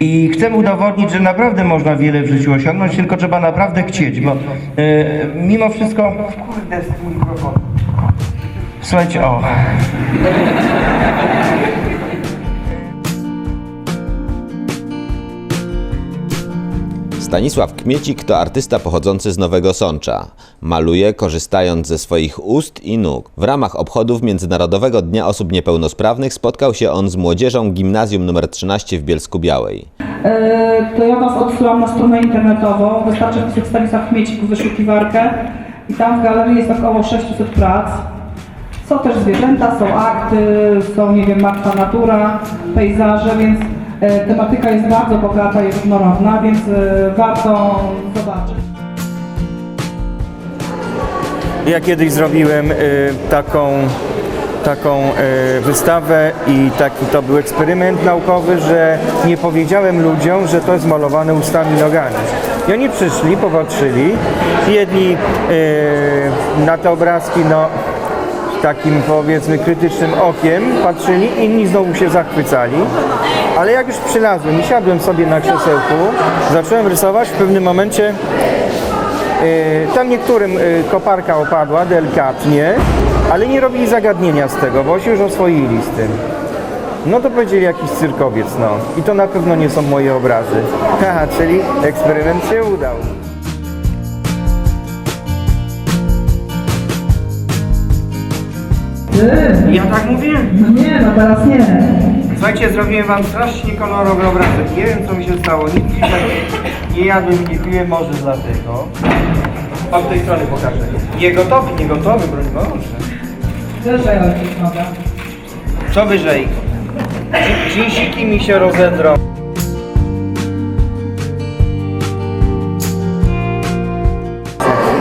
I chcemy udowodnić, że naprawdę można wiele w życiu osiągnąć, tylko trzeba naprawdę chcieć, bo e, mimo wszystko... Kurde, z. Słuchajcie, o. Stanisław Kmiecik to artysta pochodzący z Nowego Sącza. Maluje korzystając ze swoich ust i nóg. W ramach obchodów Międzynarodowego Dnia Osób Niepełnosprawnych spotkał się on z młodzieżą Gimnazjum nr 13 w Bielsku Białej. E, to ja Was odsyłam na stronę internetową. Wystarczy wpisać Stanisław Chmiecik w wyszukiwarkę i tam w galerii jest około 600 prac. Są też zwierzęta, są akty, są, nie wiem, martwa natura, pejzaże, więc tematyka jest bardzo bogata i różnorodna, więc e, warto zobaczyć. Ja kiedyś zrobiłem y, taką, taką wystawę i taki to był eksperyment naukowy, że nie powiedziałem ludziom, że to jest malowane ustami nogami. I oni przyszli, popatrzyli, jedni na te obrazki no, takim powiedzmy krytycznym okiem patrzyli, inni znowu się zachwycali. Ale jak już przylazłem i siadłem sobie na krzesełku, zacząłem rysować, w pewnym momencie E, Tam niektórym e, koparka opadła delikatnie, ale nie robili zagadnienia z tego, bo się już oswoili z tym. No to powiedzieli jakiś cyrkowiec, no. I to na pewno nie są moje obrazy. Haha, czyli eksperyment się udał. Ja tak mówię? No nie, no teraz nie. Słuchajcie, zrobiłem wam strasznie kolorowy obrazek. Nie wiem co mi się stało. Nic dzisiaj nie jadłem nie piłem, może dlatego. Od tej strony pokażę. Nie gotowy, nie gotowy, broń Boże. Wyżej ojciec noga. Co wyżej? Dżinsiki mi się rozedrą.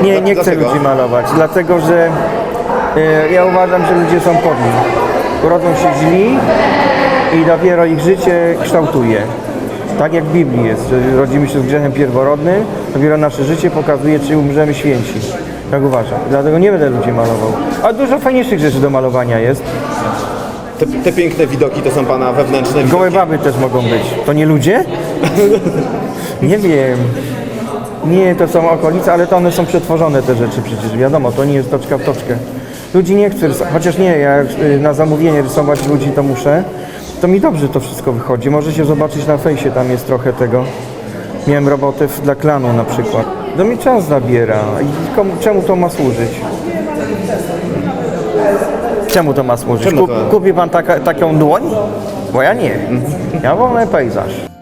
Nie, nie chcę ludzi malować, dlatego że ja uważam, że ludzie są podli. Urodzą się źli i dopiero ich życie kształtuje. Tak jak w Biblii jest, że rodzimy się z grzechem pierworodnym, dopiero nasze życie pokazuje, czy umrzemy święci. Tak uważam. Dlatego nie będę ludzi malował. A dużo fajniejszych rzeczy do malowania jest. Te, te piękne widoki to są pana wewnętrzne widoki. Gołe baby też mogą być. To nie ludzie? nie wiem. Nie, to są okolice, ale to one są przetworzone te rzeczy przecież. Wiadomo, to nie jest toczka w toczkę. Ludzi nie chcę rysować, chociaż nie, ja jak, y, na zamówienie rysować ludzi to muszę. To mi dobrze to wszystko wychodzi. Możecie zobaczyć na fejsie, tam jest trochę tego. Miałem robotę dla klanu na przykład. To mi czas zabiera. I komu, czemu to ma służyć? Czemu to ma służyć? Czemu Kup, to- kupi pan taka, taką dłoń? Bo ja nie. Ja wolę pejzaż.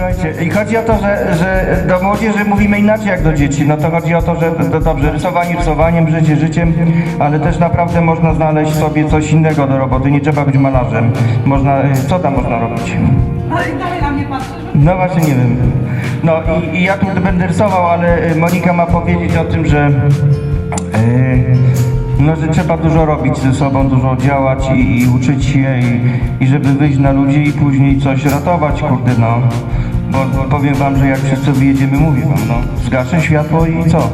Słuchajcie, i chodzi o to, że, że do młodzieży mówimy inaczej jak do dzieci. No to chodzi o to, że to dobrze, rysowanie rysowaniem, życie życiem, ale też naprawdę można znaleźć sobie coś innego do roboty. Nie trzeba być malarzem. Można, y, co tam można robić? Ale dalej na mnie patrzysz? No właśnie nie wiem. No i, i ja tu będę rysował, ale y, Monika ma powiedzieć o tym, że y, no, że trzeba dużo robić ze sobą, dużo działać i, i uczyć się i, i żeby wyjść na ludzi i później coś ratować, kurde no. Bo, powiem wam, że jak wszyscy wyjedziemy, mówię wam, no, zgaszę światło i co?